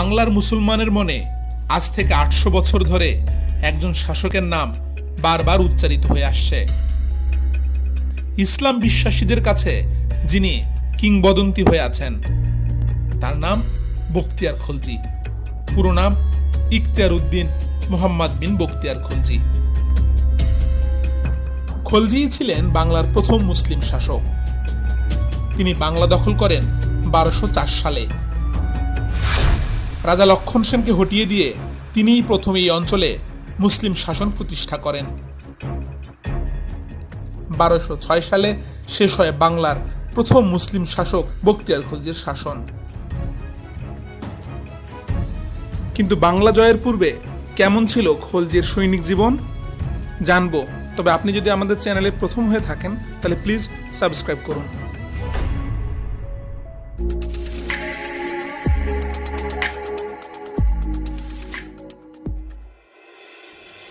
বাংলার মুসলমানের মনে আজ থেকে আটশো বছর ধরে একজন শাসকের নাম বারবার উচ্চারিত হয়ে আসছে। ইসলাম বিশ্বাসীদের কাছে যিনি কিংবদন্তি হয়ে আছেন, তার নাম বখতিয়ার খলজি। পুরো নাম ইখতিয়ার উদ্দিন মোহাম্মদ বিন বখতিয়ার খলজি। খলজি ছিলেন বাংলার প্রথম মুসলিম শাসক। তিনি বাংলা দখল করেন বারোশো সালে। রাজা লক্ষণ সেনকে হটিয়ে দিয়ে তিনিই প্রথম এই অঞ্চলে মুসলিম শাসন প্রতিষ্ঠা করেন। বারোশো ছয় সালে শেষ হয় বাংলার প্রথম মুসলিম শাসক বখতিয়ার খলজির শাসন। কিন্তু বাংলা জয়ের পূর্বে কেমন ছিল খলজির সৈনিক জীবন? জানব। তবে আপনি যদি আমাদের চ্যানেলে প্রথম হয়ে থাকেন, তাহলে প্লিজ সাবস্ক্রাইব করুন।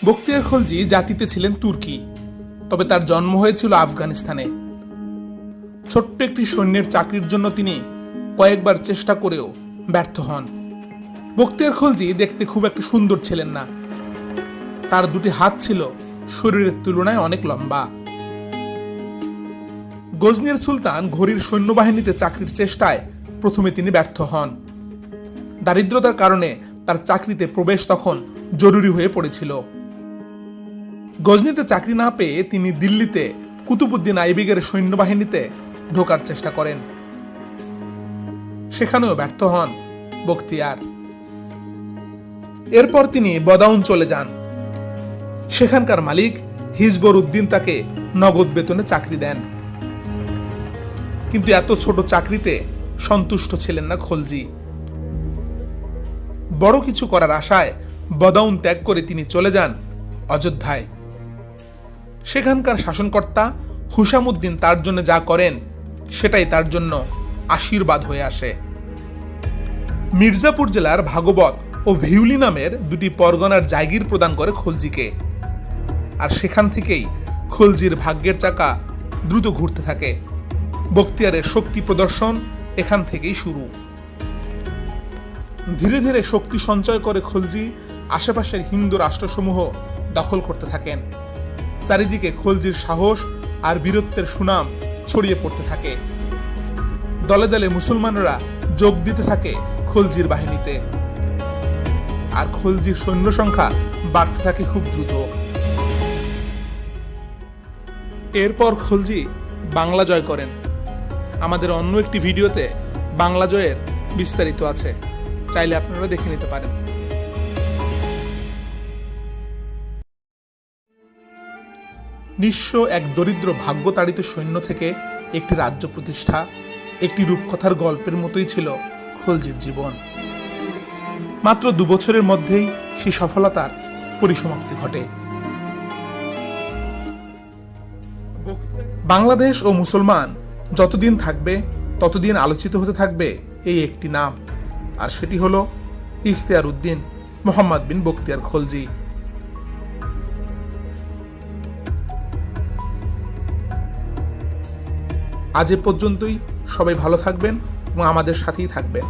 বখতিয়ার খলজি জাতিতে ছিলেন তুর্কি, তবে তার জন্ম হয়েছিল আফগানিস্তানে। ছোট্ট একটি সৈন্যের চাকরির জন্য তিনি কয়েকবার চেষ্টা করেও ব্যর্থ হন। বক্তিয়ার খলজি দেখতে খুব একটা সুন্দর ছিলেন না। তার দুটি হাত ছিল শরীরের তুলনায় অনেক লম্বা। গজনির সুলতান ঘড়ির সৈন্যবাহিনীতে চাকরির চেষ্টায় প্রথমে তিনি ব্যর্থ হন। দারিদ্রতার কারণে তার চাকরিতে প্রবেশ তখন জরুরি হয়ে পড়েছিল। গজনিতে চাকরি না পেয়ে তিনি দিল্লিতে কুতুবুদ্দিন আইবিগের সৈন্যবাহিনীতে ঢোকার চেষ্টা করেন। সেখানেও ব্যর্থ হন বখতিয়ার। এরপর তিনি বদাউন চলে যান। সেখানকার মালিক হিজবর উদ্দিন তাকে নগদ বেতনে চাকরি দেন। কিন্তু এত ছোট চাকরিতে সন্তুষ্ট ছিলেন না খলজি। বড় কিছু করার আশায় বদাউন ত্যাগ করে তিনি চলে যান অযোধ্যায়। সেখানকার শাসনকর্তা হুসামুদ্দিন তার জন্য যা করেন, সেটাই তার জন্য আশীর্বাদ হয়ে আসে। মির্জাপুর জেলার ভাগবত ও ভিউলি নামের দুটি পরগনার জায়গির প্রদান করে খলজিকে। আর সেখান থেকেই খলজির ভাগ্যের চাকা দ্রুত ঘুরতে থাকে। বক্তিয়ারের শক্তি প্রদর্শন এখান থেকেই শুরু। ধীরে ধীরে শক্তি সঞ্চয় করে খলজি আশেপাশের হিন্দু রাষ্ট্রসমূহ দখল করতে থাকেন। চারিদিকে খলজির সাহস আর বীরত্বের সুনাম ছড়িয়ে পড়তে থাকে। দলে দলে মুসলমানরা যোগ দিতে থাকে খলজির বাহিনীতে। আর খলজির সৈন্য সংখ্যা বাড়তে থাকে খুব দ্রুত। এরপর খলজি বাংলা জয় করেন। আমাদের অন্য একটি ভিডিওতে বাংলা জয়ের বিস্তারিত আছে। চাইলে আপনারা দেখে নিতে পারেন। নিঃস্ব এক দরিদ্র ভাগ্যতাড়িত সৈন্য থেকে একটি রাজ্য প্রতিষ্ঠা, একটি রূপকথার গল্পের মতোই ছিল খলজির জীবন। মাত্র দু বছরের মধ্যেই সেই সফলতার পরিসমাপ্তি ঘটে। বাংলাদেশ ও মুসলমান যতদিন থাকবে, ততদিন আলোচিত হতে থাকবে এই একটি নাম। আর সেটি হলো ইখতিয়ার উদ্দিন মোহাম্মদ বিন বখতিয়ার খলজি। আজ এ পর্যন্তই। সবাই ভালো থাকবেন এবং আমাদের সাথেই থাকবেন।